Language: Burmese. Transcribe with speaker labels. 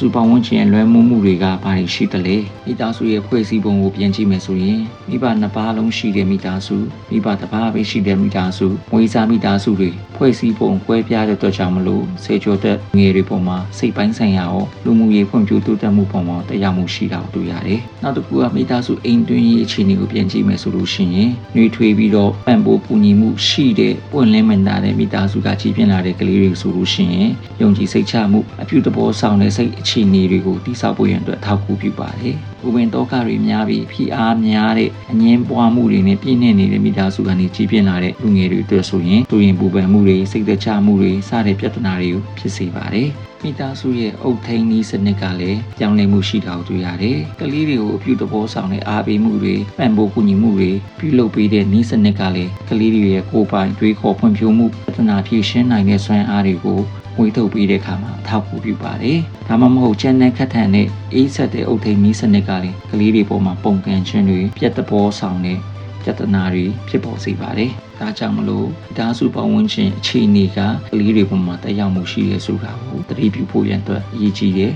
Speaker 1: စုပေါင်းဝန်းကျင်ရဲ့လွဲမှုမှုတွေကဘာတွေရှိသလဲမိသားစုရဲ့ဖွဲ့စည်းပုံကိုပြန်ကြည့်မယ်ဆိုရင်မိဘနှစ်ပါးလုံးရှိတဲ့မိသားစုမိဘတစ်ပါးပဲရှိတဲ့မိသားစုဝေးစားမိသားစုတွေဖွဲ့စည်းပုံကွဲပြားတဲ့အတွက်ကြောင့်မလို့စေချိုသက်ငယ်တွေပေါ်မှာစိတ်ပိုင်းဆိုင်ရာရောလူမှုရေးဖွံ့ဖြိုးတိုးတက်မှုပေါ်မှာတရားမှုရှိတာကိုတွေ့ရတယ်နောက်တစ်ခုကမိသားစုအိမ်တွင်းရေးအခြေအနေကိုပြန်ကြည့်မယ်ဆိုလို့ရှိရင်နှွေထွေးပြီးတော့ပံ့ပိုးကူညီမှုရှိတဲ့ပွင့်လင်းမင်သားတဲ့မိသားစုကကြီးပြင်းလာတဲ့ကလေးတွေဆိုလို့ရှိရင်ယုံကြည်စိတ်ချမှုအပြုသဘောဆောင်တဲ့စိတ်အခြေအနေတွေကိုတိစောက်ဖို့ရန်အတွက်အထောက်အကူပြုပါတယ်။ ဥပင်တောကတွေများပြီးဖိအားများတဲ့အငင်းပွားမှုတွေနဲ့ပြည့်နေနေတဲ့မိသားစုကနေကြီးပြင်းလာတဲ့လူငယ်တွေအတွက်ဆိုရင်သူရင်ပူပန်မှုတွေစိတ်သက်သာမှုတွေစတဲ့ပြဿနာတွေကိုဖြစ်စေပါတယ်။မိသားစုရဲ့အုတ်ထိန်နီးစနစ်ကလည်းပြောင်းလဲမှုရှိတာကိုတွေ့ရတယ်။ကလေးတွေကိုအပြုသဘောဆောင်တဲ့အားပေးမှုတွေပံ့ပိုးကူညီမှုတွေပြုလုပ်ပေးတဲ့နီးစနစ်ကလည်းကလေးတွေရဲ့ကိုယ်ပိုင်တွေးခေါ်ဖွံ့ဖြိုးမှုပြဿနာဖြေရှင်းနိုင်တဲ့စွမ်းအားတွေကိုဝေထုတ်ပေးတဲ့အခါမှာအထောက်အကူပြုပါတယ်။ဒါမှမဟုတ်ချန်နယ်ခတ်ထန်တဲ့အေးဆက်တဲ့အုတ်ထိန်မီးစနစ်ကလည်းကလေးတွေပေါ်မှာပုံကန်ခြင်းတွေပြက်တဘောဆောင်တဲ့ပြဿနာတွေဖြစ်ပေါ်စေပါတယ်။ဒါကြောင့်မလို့ဓာတ်စုပတ်ဝန်းကျင်အခြေအနေကကလေးတွေပေါ်မှာတက်ရောက်မှုရှိရဲဆိုတာကိုသတိပြုဖို့ရန်အတွက်အရေးကြီးတယ်